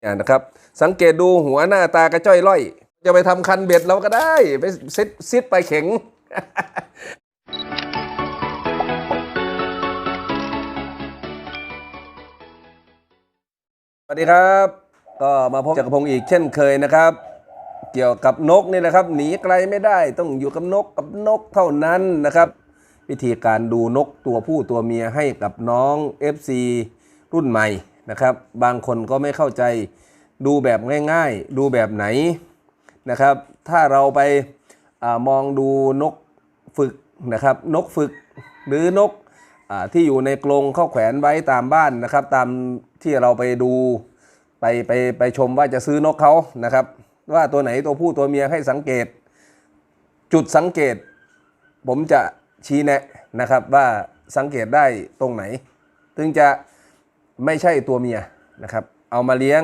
เนี่ยนะครับสังเกตดูหัวหน้าตากระจ้อยร่อย จะไปทำคันเบ็ดเราก็ได้ ไปซิดซิดไปเข็ง สวัสดีครับ ก็มาพบจักรพงศ์อีกเช่นเคยนะครับ เกี่ยวกับนกนี่นะครับ หนีไกลไม่ได้ต้องอยู่กับนกกับนกเท่านั้นนะครับ วิธีการดูนกตัวผู้ตัวเมียให้กับน้อง FC รุ่นใหม่ นะครับ บางคนก็ไม่เข้าใจดูแบบง่ายๆ ดูแบบไหนนะครับ ถ้าเราไปอมองดูนกฝึกนะครับ นกฝึกหรือนกอที่อยู่ในกรงเข้าแขวนไว้ตามบ้านนะครับ ตามที่เราไปดูไปไปไปชมว่าจะซื้อนกเขานะครับ ว่าตัวไหนตัวผู้ตัวเมียให้สังเกต จุดสังเกต ผมจะชี้แนะนะครับว่าสังเกตได้ตรงไหน ถึงจะ ไม่ใช่ตัวเมียนะครับ เอามาเลี้ยง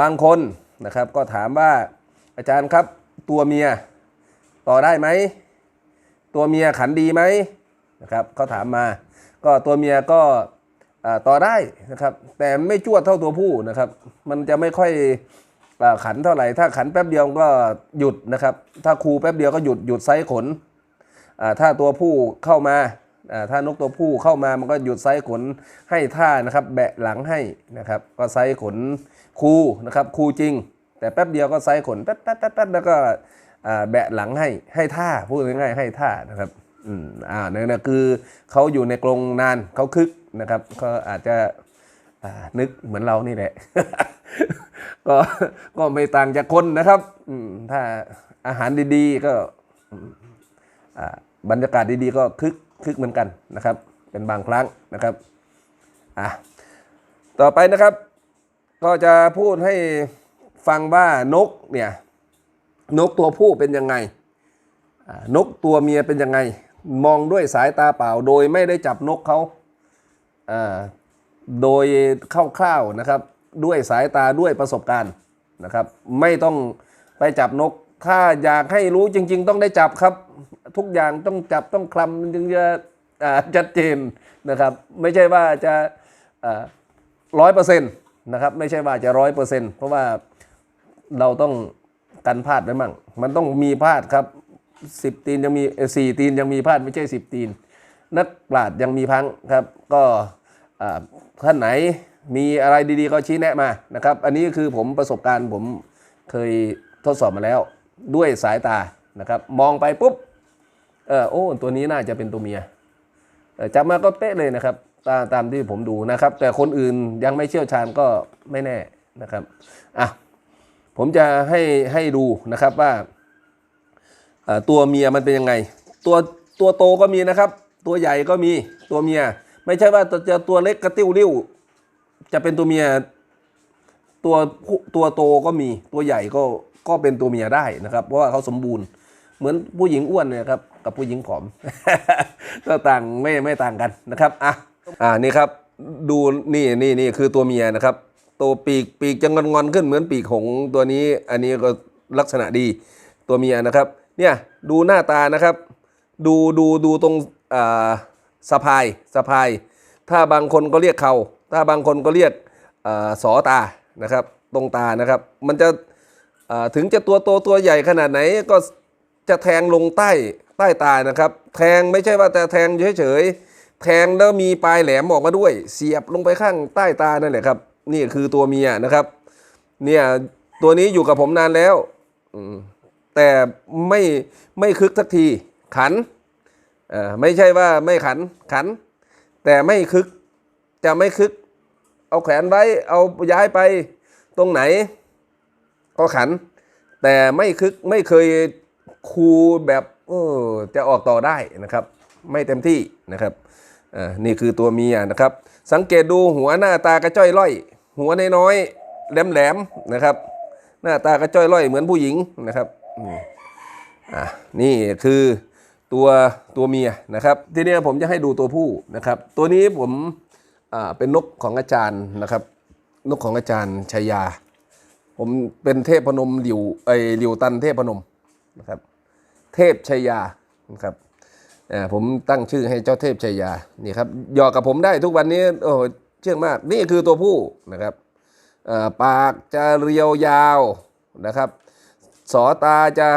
บางคนนะครับ ก็ถามว่าอาจารย์ครับตัวเมียต่อได้ไหมตัวเมียขันดีไหมนะครับเขาถามมา ก็ตัวเมียก็ต่อได้นะครับ แต่ไม่จวดเท่าตัวผู้นะครับ มันจะไม่ค่อยขันเท่าไหร่ ถ้าขันแป๊บเดียวก็หยุดนะครับ ถ้าครูแป๊บเดียวก็หยุดหยุดไซส์ขนถ้าตัวผู้เข้ามา ถ้านกตัวผู้เข้ามามันก็หยุดไซส์ขนให้ท่านะครับ แบะหลังให้นะครับ ก็ไซส์ขนคูนะครับคูจริง แต่แป๊บเดียวก็ไซส์ขนแป๊ดแป๊ดแป๊ดแป๊ดแล้วก็แบะหลังให้ให้ท่าพูดง่ายๆให้ท่านะครับอืมอ่าเนี่ยนะคือเขาอยู่ในกรงนานเขาคึกนะครับก็อาจจะนึกเหมือนเรานี่แหละ ก็ก็ไม่ต่างจากคนนะครับอืมถ้าอาหารดีๆก็อ่าบรรยากาศดีๆก็คึก คึกเหมือนกันนะครับ เป็นบางครั้งนะครับอะต่อไปนะครับ ก็จะพูดให้ฟังว่านกเนี่ยนกตัวผู้เป็นยังไง นกตัวเมียเป็นยังไง มองด้วยสายตาเปล่า โดยไม่ได้จับนกเขาอ่าโดยคร่าวๆนะครับ ด้วยสายตาด้วยประสบการณ์นะครับ ไม่ต้องไปจับนก ถ้าอยากให้รู้จริง ๆ ต้องได้จับครับ ทุกอย่างต้องจับต้องคลำมันจึงจะชัดเจนนะครับ ไม่ใช่ว่าจะร้อยเปอร์เซ็นต์นะครับ ไม่ใช่ว่าจะร้อยเปอร์เซ็นต์เพราะว่าเราต้องกันพลาดไว้มั่ง มันต้องมีพลาดครับสิบตีนยังมีสี่ตีนยังมีพลาดไม่ใช่สิบตีน นักปราชญ์ยังมีพังครับ ก็ท่านไหนมีอะไรดีๆก็ชี้แนะมานะครับ อันนี้คือผมประสบการณ์ผมเคยทดสอบมาแล้ว ด้วยสายตานะครับมองไปปุ๊บเออโอ้ตัวนี้น่าจะเป็นตัวเมียจับมาก็เป๊ะเลยนะครับตามตามที่ผมดูนะครับ แต่คนอื่นยังไม่เชี่ยวชาญก็ไม่แน่นะครับอะผมจะให้ให้ดูนะครับว่าตัวเมียมันเป็นยังไง ตัวตัวโตก็มีนะครับ ตัวใหญ่ก็มีตัวเมีย ไม่ใช่ว่าจะตัวเล็กกระติ้วริ้วจะเป็นตัวเมียตัวตัวโตก็มีตัวใหญ่ก็ ก็เป็นตัวเมียได้นะครับ เพราะว่าเขาสมบูรณ์ เหมือนผู้หญิงอ้วนเนี่ยครับกับผู้หญิงผอมก็ต่างไม่ไม่ต่างกันนะครับอะอ่านี่ครับดูนี่นี่นี่คือตัวเมียนะครับ ตัวปีกปีกจะงอนงอนๆขึ้นเหมือนปีกหงตัวนี้ อันนี้ก็ลักษณะดีตัวเมียนะครับ เนี่ยดูหน้าตานะครับ ดูดูดูตรงอ่าสะพายสะพาย ถ้าบางคนก็เรียกเขาถ้าบางคนก็เรียกอาสอตานะครับ ตรงตานะครับ มันจะ ถึงจะตัวโตตัวใหญ่ขนาดไหนก็จะแทงลงใต้ใต้ตานะครับ แทงไม่ใช่ว่าแต่แทงเฉยๆแทงแล้วมีปลายแหลมออกมาด้วย เสียบลงไปข้างใต้ตานั่นแหละครับ นี่คือตัวเมียนะครับ เนี่ยตัวนี้อยู่กับผมนานแล้วแต่ไม่ไม่คึกสักทีขันไม่ใช่ว่าไม่ขันขัน แต่ไม่คึกจะไม่คึก เอาแขวนไว้เอาย้ายไปตรงไหน ก็ขัน แต่ไม่คึกไม่เคยคูแบบเออจะออกต่อได้นะครับ ไม่เต็มที่นะครับอ่านี่คือตัวเมียนะครับ สังเกตดูหัวหน้าตากระจ้อยร่อย หัวน้อยๆแหลมนะครับ หน้าตากระจ้อยร่อยเหมือนผู้หญิงนะครับอืมอะนี่คือตัวตัวเมียนะครับ ทีนี้ผมจะให้ดูตัวผู้นะครับ ตัวนี้ผมอ่าเป็นนกของอาจารย์นะครับ นกของอาจารย์ชัยยา ผมเป็นเทพพนมหลิวไอหลิวตันเทพพนมนะครับ เทพชัยยานะครับผมตั้งชื่อให้เจ้าเทพชัยยานี่ครับหยอกกับผมได้ทุกวันนี้โอ้โหเชื่องมากนี่คือตัวผู้นะครับปากจะเรียวยาวนะครับสอตาจะ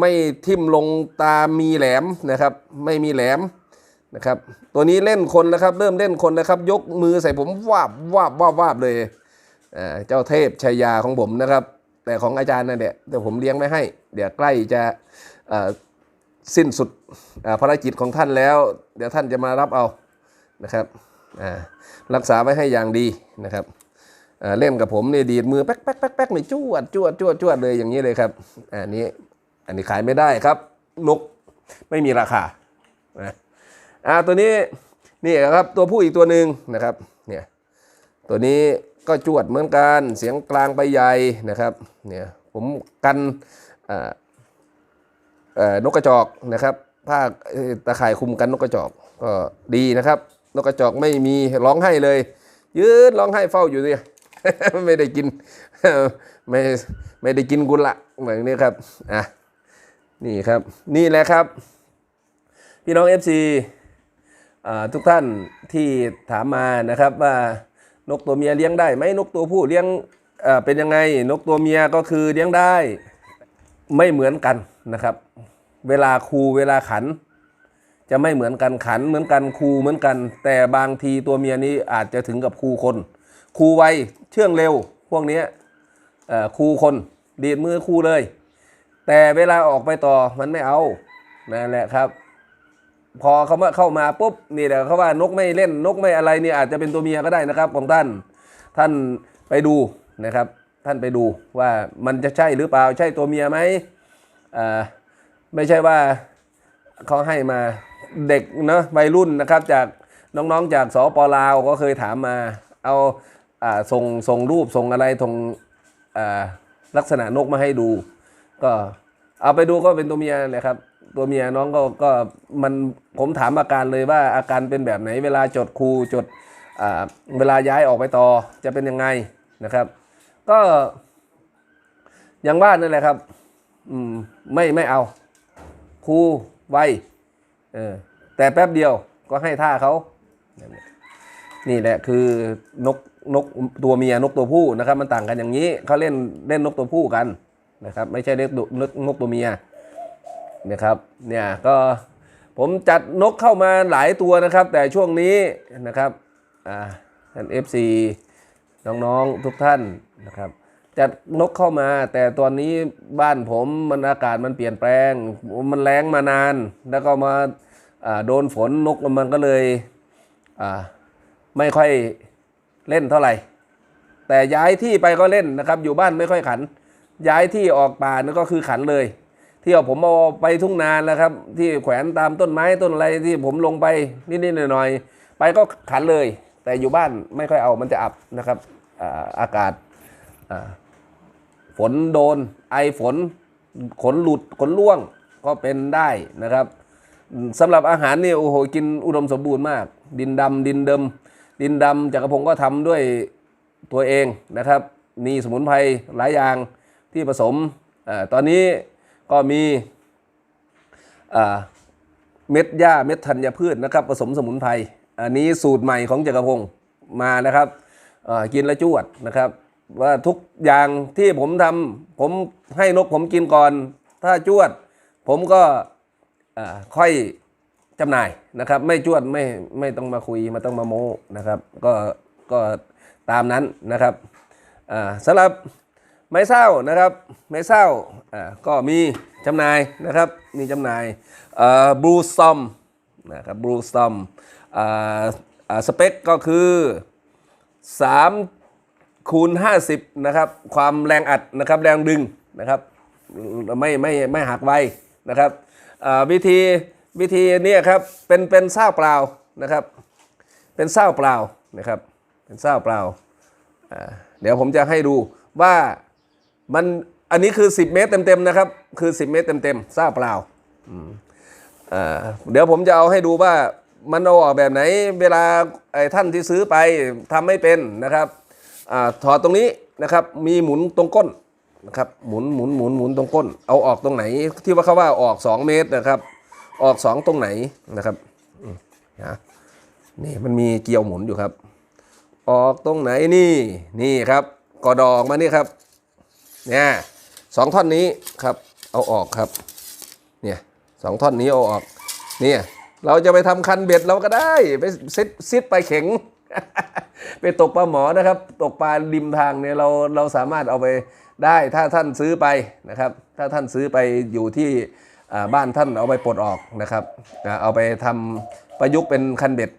ไม่ทิ่มลงตามีแหลมนะครับ ไม่มีแหลมนะครับ ตัวนี้เล่นคนแล้วครับ เริ่มเล่นคนแล้วครับ ยกมือใส่ผมวาบวาบวาบวาบเลย เจ้าเทพชายาของผมนะครับ แต่ของอาจารย์นั่นแหละแต่ผมเลี้ยงไม่ให้ เดี๋ยวใกล้จะสิ้นสุดภารกิจของท่านแล้ว เดี๋ยวท่านจะมารับเอานะครับรักษาไว้ให้อย่างดีนะครับเล่นกับผมนี่ดีดมือแป๊กแป๊กแป๊กแป๊กนี่จวดจวดจวดจวดเลยอย่างนี้เลยครับอันนี้อันนี้ขายไม่ได้ครับนกไม่มีราคานะอ่าตัวนี้นี่ครับตัวผู้อีกตัวหนึ่งนะครับเนี่ยตัวนี้ ก็จวดเหมือนกันเสียงกลางไปใหญ่นะครับเนี่ยผมกันนกกระจอกนะครับผ้าตะข่ายคุมกันนกกระจอกก็ดีนะครับ นกกระจอกไม่มีร้องไห้เลย ยืนร้องไห้เฝ้าอยู่เนี่ยไม่ได้กินไม่ไม่ได้กินกุละเหมือนนี้ครับอะนี่ครับนี่แหละครับ พี่น้อง FC อทุกท่านที่ถามมานะครับว่า นกตัวเมียเลี้ยงได้ไหมนกตัวผู้เลี้ยงเป็นยังไงนกตัวเมียก็คือเลี้ยงได้ไม่เหมือนกันนะครับ เวลาคูเวลาขัน จะไม่เหมือนกันขันเหมือนกันคูเหมือนกัน แต่บางทีตัวเมียนี้อาจจะถึงกับคูคนคูไวเชื่องเร็ว พวกนี้ยเอ่อคูคนดีดมือคูเลย แต่เวลาออกไปต่อมันไม่เอานั่นแหละครับ พอเขามาเข้ามาปุ๊บนี่แหละเขาว่านกไม่เล่นนกไม่อะไรเนี่ยอาจจะเป็นตัวเมียก็ได้นะครับของท่านท่านไปดูนะครับ ท่านไปดูว่ามันจะใช่หรือเปล่าใช่ตัวเมียไหมอ่าไม่ใช่ว่าเขาให้มาเด็กเนาะวัยรุ่นนะครับ จากน้องๆจากสปลาวก็เคยถามมา เอาอ่าส่งส่งรูปส่งอะไรส่งอ่าลักษณะนกมาให้ดู ก็เอาไปดูก็เป็นตัวเมียแหละครับ ตัวเมียน้องก็ก็มันผมถามอาการเลยว่าอาการเป็นแบบไหน เวลาจดครูจดเวลาย้ายออกไปต่อจะเป็นยังไงนะครับ ก็อย่างว่านั่นแหละครับ อืมไม่ไม่เอาครูไวเออแต่แป๊บเดียวก็ให้ท่าเขานั่นแหละนี่แหละคือนกนกตัวเมียนกตัวผู้นะครับ มันต่างกันอย่างนี้เขาเล่นเล่นนกตัวผู้กันนะครับ ไม่ใช่เล่นนกนกตัวเมีย นะครับเนี่ยก็ผมจัดนกเข้ามาหลายตัวนะครับ แต่ช่วงนี้นะครับอ่าท่าน FC น้องๆทุกท่านนะครับจัดนกเข้ามา แต่ตอนนี้บ้านผมมันอากาศมันเปลี่ยนแปลง มันแรงมานาน แล้วก็มาโดนฝนนกมันก็เลยไม่ค่อยเล่นเท่าไหร่ แต่ย้ายที่ไปก็เล่นนะครับ อยู่บ้านไม่ค่อยขัน ย้ายที่ออกป่านั่นก็คือขันเลย ที่เอาผมเอาไปทุ่งนาแล้วครับ ที่แขวนตามต้นไม้ต้นอะไรที่ผมลงไปนิดๆหน่อยๆไปก็ขันเลย แต่อยู่บ้านไม่ค่อยเอามันจะอับนะครับอากาศฝนโดน ไอฝนขนหลุดขนล่วงก็เป็นได้นะครับสำหรับอาหารนี่โอ้โหกินอุดมสมบูรณ์มาก ดินดำดินเดิม ดินดำจักรพงก็ทำด้วยตัวเองนะครับมีสมุนไพรหลายอย่างที่ผสมอตอนนี้ ก็มีเม็ดหญ้าเม็ดธัญพืชนะครับ ผสมสมุนไพรอันนี้สูตรใหม่ของจักรพงศ์มานะครับกินและจวดนะครับ ว่าทุกอย่างที่ผมทำผมให้นกผมกินก่อน ถ้าจวด ผมก็ค่อยจำหน่ายนะครับ ไม่จวดไม่ไม่ต้องมาคุยไม่ต้องมาโม้นะครับ ก็ก็ตามนั้นนะครับสำหรับ ไม้เศร้านะครับ ไม้เศร้าอ่าก็มีจำหน่ายนะครับ มีจำหน่ายบลูซอมนะครับบลูซอมสเปคก็คือ3คูณ50นะครับความแรงอัดนะครับแรงดึงนะครับไม่ไม่ไม่หักไวนะครับอ่าวิธีวิธีนี่ครับเป็นเป็นเศร้าเปล่านะครับ เป็นเศร้าเปล่านะครับเป็นเศร้าเปล่าอ่าเดี๋ยวผมจะให้ดูว่า มันอันนี้คือ 10 เมตรเต็มๆนะครับ คือ 10 เมตรเต็มๆเศร้าเปล่าเดี๋ยวผมจะเอาให้ดูว่ามันเอาออกแบบไหนเวลาไอ้ท่านที่ซื้อไปทำไม่เป็นนะครับอถอดตรงนี้นะครับ มีหมุนตรงก้นนะครับหมุนหมุนหมุนหมุนตรงก้น เอาออกตรงไหน ที่ว่าเขาว่าออก 2 เมตรนะครับ ออก 2 ตรงไหนนะครับนะนี่มันมีเกลียวหมุนอยู่ครับ ออกตรงไหนนี่นี่ครับกอดอออกมานี่ครับ เนี่ยสองท่อนนี้ครับเอาออกครับเนี่ยสองท่อนนี้เอาออกเนี่ยเราจะไปทำคันเบ็ดเราก็ได้ไปซิดซิดไปเข็ง ไปตกปลาหมอนะครับ ตกปลาริมทางเนี่ยเราเราสามารถเอาไปได้ถ้าท่านซื้อไปนะครับ ถ้าท่านซื้อไปอยู่ที่บ้านท่านเอาไปปลดออกนะครับเอาไปทำประยุกต์เป็นคันเบ็ด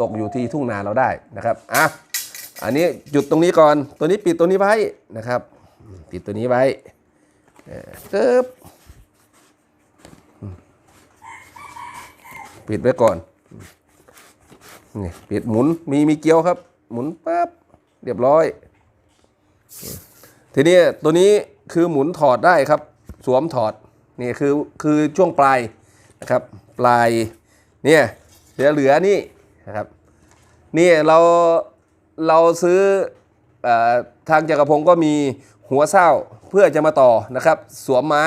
ตกอยู่ที่ทุ่งนาเราได้นะครับอะอันนี้หยุดตรงนี้ก่อนตัวนี้ปิดตัวนี้ไว้นะครับ ปิดตัวนี้ไว้เอ่อปึ๊บปิดไว้ก่อนนี่ปิดหมุนมีมีเกียวครับ หมุนปั๊บเรียบร้อย ทีนี้ตัวนี้คือหมุนถอดได้ครับ สวมถอดนี่คือคือช่วงปลายนะครับ ปลายเนี่ยเหลือเหลือนี่นะครับนี่เราเราซื้ออทางจักรพงศ์ก็มี หัวเศร้าเพื่อจะมาต่อนะครับ สวมไม้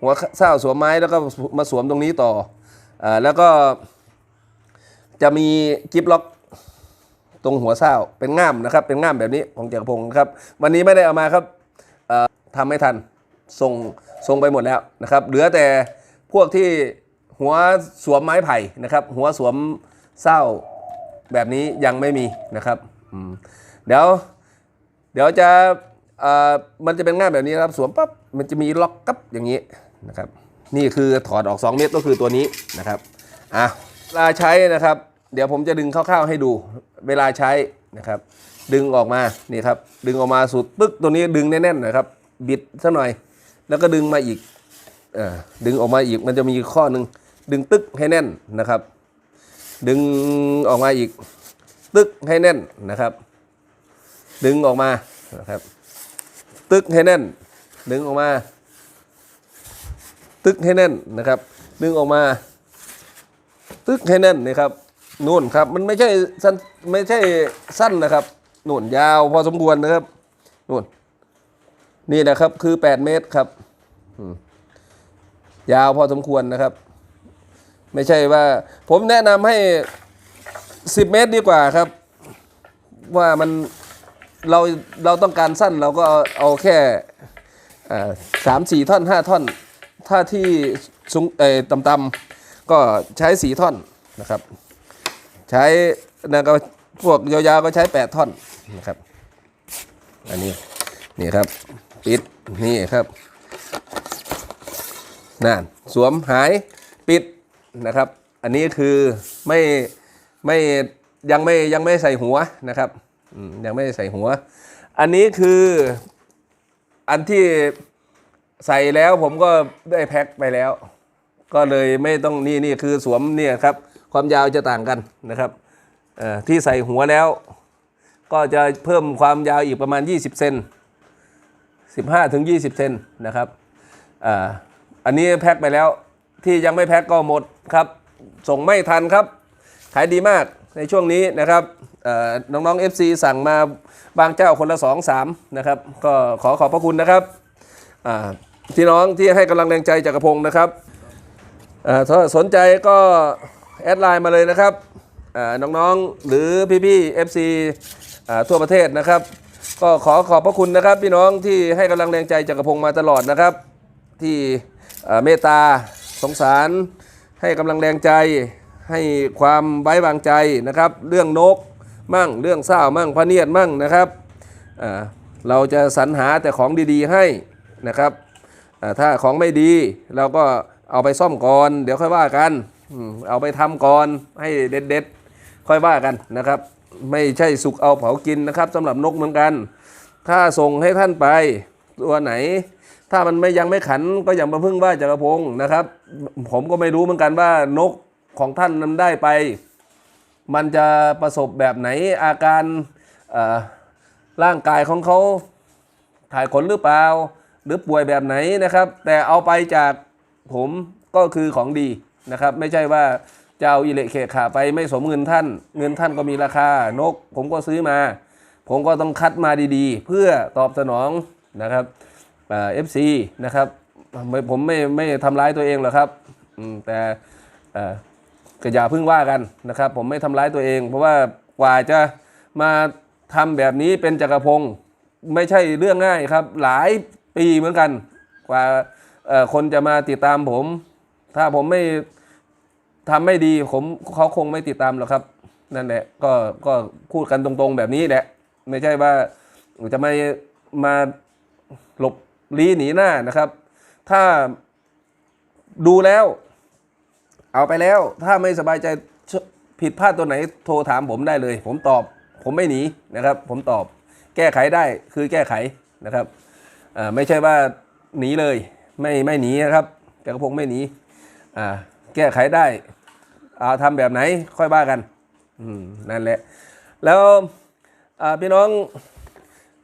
หัวเศร้าสวมไม้แล้วก็มาสวมตรงนี้ต่ออแล้วก็จะมีกิฟล็อกตรงหัวเศร้าเป็นง่ามนะครับ เป็นง่ามแบบนี้ของเจักรพงศ์ครับ วันนี้ไม่ได้เอามาครับเอ่อทำไม่ทันส่งส่งไปหมดแล้วนะครับ เหลือแต่พวกที่หัวสวมไม้ไผ่นะครับ หัวสวมเศร้าแบบนี้ยังไม่มีนะครับเดี๋ยวเดี๋ยวจะ มันจะเป็นง่ามแบบนี้นะครับสวมปั๊บมันจะมีล็อกกับอย่างนี้นะครับ นี่คือถอดออก 2 เม็ดก็คือตัวนี้นะครับอะเวลาใช้นะครับ เดี๋ยวผมจะดึงคร่าวๆให้ดูเวลาใช้นะครับ ดึงออกมานี่ครับ ดึงออกมาสุดปึ๊กตัวนี้ดึงแน่นๆน่อยครับ บิดซะหน่อย แล้วก็ดึงมาอีกออดึงออกมาอีกมันจะมีข้อหนึ่งดึงตึกให้แน่นนะครับ ดึงออกมาอีก ตึกให้แน่นนะครับ ดึงออกมานะครับ ตึกให้แน่น ดึงออกมา ตึกให้แน่นนะครับ ดึงออกมา ตึกให้แน่นนะครับนู่นครับ มันไม่ใช่สั้นไม่ใช่สั้นนะครับนู่นยาวพอสมควรนะครับนู่นนี่นะครับคือ 8 เมตรครับยาวพอสมควรนะครับ ไม่ใช่ว่า ผมแนะนำให้ 10 เมตรดีกว่าครับ ว่ามัน เราเราต้องการสั้นเราก็เอาเอาแค่สามสี่ท่อนห้าท่อน ถ้าที่สูงเอ่อต่ำๆก็ใช้สี่ท่อนนะครับ ใช้นะก็พวกยาวๆก็ใช้แปดท่อนนะครับ อันนี้นี่ครับ ปิดนี่ครับนั่นสวมหายปิดนะครับ อันนี้คือไม่ไม่ยังไม่ยังไม่ใส่หัวนะครับ ยังไม่ใส่หัว อันนี้คืออันที่ใส่แล้วผมก็ได้แพ็คไปแล้ว ก็เลยไม่ต้องนี่นี่คือสวมเนี่ยครับ ความยาวจะต่างกันนะครับที่ใส่หัวแล้ว ก็จะเพิ่มความยาวอีกประมาณ 20 เซน15ถึง20 เซนนะครับอ,อันนี้แพ็คไปแล้วที่ยังไม่แพ็คก็หมดครับ ส่งไม่ทันครับ ขายดีมาก ในช่วงนี้นะครับน้องๆ FC สั่งมาบางเจ้าคนละ 2 3 นะครับ ก็ขอขอบพระคุณนะครับพี่น้องที่ให้กำลังแรงใจจากกระพงนะครับถ้าสนใจก็แอดไลน์มาเลยนะครับน้องๆหรือพี่ๆ FC ทั่วประเทศนะครับ ก็ขอขอบพระคุณนะครับ พี่น้องที่ให้กำลังแรงใจจากกระพงมาตลอดนะครับ ที่เมตตาสงสารให้กำลังแรงใจ ให้ความไว้วางใจนะครับ เรื่องนกมั่งเรื่องเศร้ามั่งพระเนียดมั่งนะครับเราจะสรรหาแต่ของดีๆให้นะครับถ้าของไม่ดีเราก็เอาไปซ่อมก่อน เดี๋ยวค่อยว่ากันเอาไปทำก่อนให้เด็ดๆค่อยว่ากันนะครับ ไม่ใช่สุกเอาเผากินนะครับสำหรับนกเหมือนกัน ถ้าส่งให้ท่านไปตัวไหน ถ้ามันไม่ยังไม่ขันก็อย่ามาพึ่งว่าจักรพงศ์นะครับ ผมก็ไม่รู้เหมือนกันว่านก ของท่านนั้นได้ไป มันจะประสบแบบไหนอาการร่างกายของเขาถ่ายขนหรือเปล่า หรือป่วยแบบไหนนะครับ แต่เอาไปจากผมก็คือของดีนะครับ ไม่ใช่ว่าจะเอาอิเละเขขาไปไม่สมเงินท่าน เงินท่านก็มีราคานก ผมก็ซื้อมา ผมก็ต้องคัดมาดีๆ เพื่อตอบสนองนะครับเอฟซีนะครับผมไม่ไม่ทำร้ายตัวเองหรอกครับแต่ ก็อย่าเพึ่งว่ากันนะครับ ผมไม่ทำร้ายตัวเอง เพราะว่ากว่าจะมาทำแบบนี้เป็นจักรพงศ์ไม่ใช่เรื่องง่ายครับ หลายปีเหมือนกัน กว่าคนจะมาติดตามผม ถ้าผมไม่ทำไม่ดีผมเขาคงไม่ติดตามหรอกครับ นั่นแหละก็ก็พูดกันตรงๆแบบนี้แหละ ไม่ใช่ว่าจะไม่มาหลบลี้หนีหน้านะครับ ถ้าดูแล้ว เอาไปแล้ว ถ้าไม่สบายใจผิดพลาดตัวไหนโทรถามผมได้เลย ผมตอบ ผมไม่หนีนะครับ ผมตอบ แก้ไขได้คือแก้ไขนะครับไม่ใช่ว่าหนีเลย ไม่ไม่หนีนะครับจักรพงไม่หนีแก้ไขได้เอาทำแบบไหนค่อยว่ากันนั่นแหละ แล้วพี่น้อง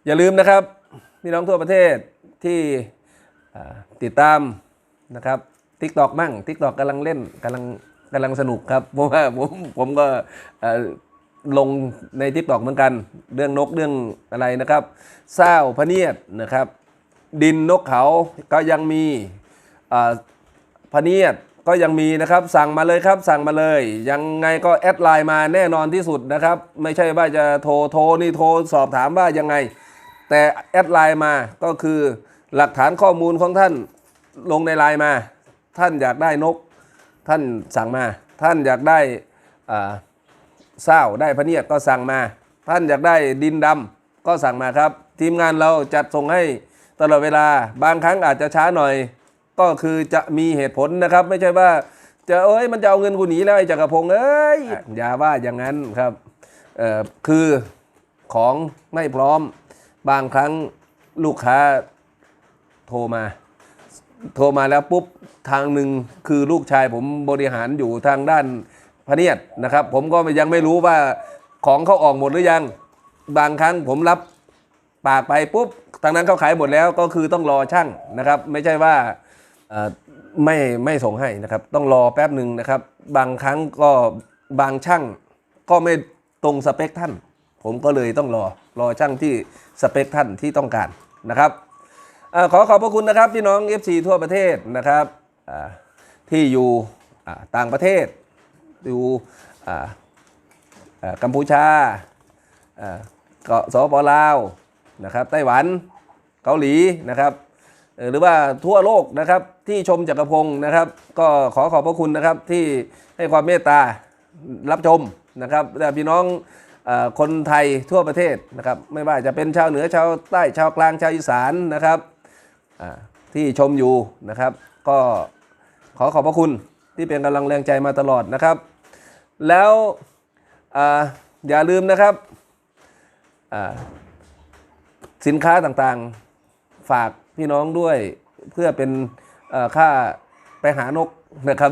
อย่าลืมนะครับ พี่น้องทั่วประเทศที่ติดตามนะครับ ทิกตอกมั่งทิกตอกกำลังเล่นกำลังกำลังสนุกครับเพราะว่าผมผมก็ลงในทิกตอกเหมือนกัน เรื่องนกเรื่องอะไรนะครับเศร้าพะเนียดนะครับ ดินนกเขาก็ยังมีอ่าพะเนียดก็ยังมีนะครับสั่งมาเลยครับสั่งมาเลย ยังไงก็แอดไลน์มาแน่นอนที่สุดนะครับ ไม่ใช่ว่าจะโทรโทรนี่โทรสอบถามว่ายังไง แต่แอดไลน์มาก็คือหลักฐานข้อมูลของท่านลงในไลน์มา ท่านอยากได้นก ท่านสั่งมา ท่านอยากได้เศร้าได้พระเนียดก็สั่งมา ท่านอยากได้ดินดำก็สั่งมาครับ ทีมงานเราจัดส่งให้ตลอดเวลาบางครั้งอาจจะช้าหน่อย ก็คือจะมีเหตุผลนะครับ ไม่ใช่ว่าจะเอ้ยมันจะเอาเงินกูหนีแล้วไอ้จักรพงศ์เอ้ยอย่าว่าอย่างนั้นครับคือของไม่พร้อมบางครั้งลูกค้าโทรมา โทรมาแล้วปุ๊บทางหนึ่งคือลูกชายผมบริหารอยู่ทางด้านพะเนียดนะครับ ผมก็ยังไม่รู้ว่าของเขาออกหมดหรือยัง บางครั้งผมรับปากไปปุ๊บทางนั้นเขาขายหมดแล้วก็คือต้องรอช่างนะครับ ไม่ใช่ว่าไม่ไม่ส่งให้นะครับ ต้องรอแป๊บหนึ่งนะครับ บางครั้งก็บางช่างก็ไม่ตรงสเปคท่าน ผมก็เลยต้องรอรอช่างที่สเปคท่านที่ต้องการนะครับ ขอขอบพระคุณนะครับ พี่น้อง FC ทั่วประเทศนะครับที่อยู่ต่างประเทศ อยู่กัมพูชาเกาะสปลาวนะครับไต้หวันเกาหลีนะครับ หรือว่าทั่วโลกนะครับที่ชมจักรพงศ์นะครับ ก็ขอขอบพระคุณนะครับที่ให้ความเมตตารับชมนะครับแต่พี่น้องอคนไทยทั่วประเทศนะครับ ไม่ว่าจะเป็นชาวเหนือชาวใต้ชาวกลางชาวอีสานนะครับ ที่ชมอยู่นะครับ ก็ขอขอบพระคุณที่เป็นกำลังแรงใจมาตลอดนะครับ แล้วออย่าลืมนะครับสินค้าต่างๆฝากพี่น้องด้วยเพื่อเป็นค่าไปหานกนะครับ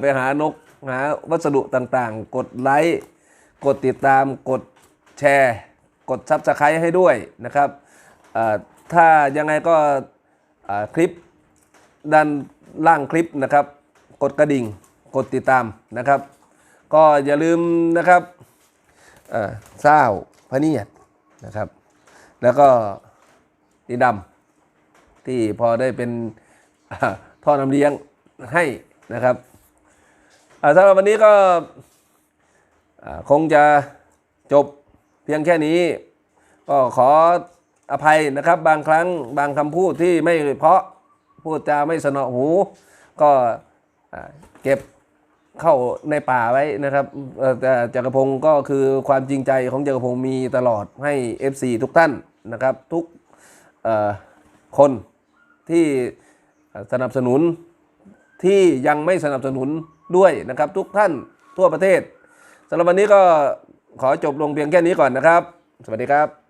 ไปหานกหาวัสดุต่างๆ กดไลค์กดติดตามกดแชร์ กดซับสไครต์ให้ด้วยนะครับถ้ายังไงก็ คลิปด้านล่างคลิปนะครับ กดกระดิ่งกดติดตามนะครับ ก็อย่าลืมนะครับเศร้าพะเนียดนะครับ แล้วก็ดีดำที่พอได้เป็นท่อนำเลี้ยงให้นะครับสำหรับวันนี้ก็คงจะจบเพียงแค่นี้ ก็ขอ อภัยนะครับ บางครั้งบางคำพูดที่ไม่เพาะพูดจาไม่สนอหู ก็เก็บเข้าในป่าไว้นะครับแต่จักรพงศ์ก็คือความจริงใจของจักรพงศ์มีตลอดให้ FC ทุกท่านนะครับ ทุกคนที่สนับสนุนที่ยังไม่สนับสนุนด้วยนะครับ ทุกท่านทั่วประเทศสำหรับวันนี้ก็ขอจบลงเพียงแค่นี้ก่อนนะครับ สวัสดีครับ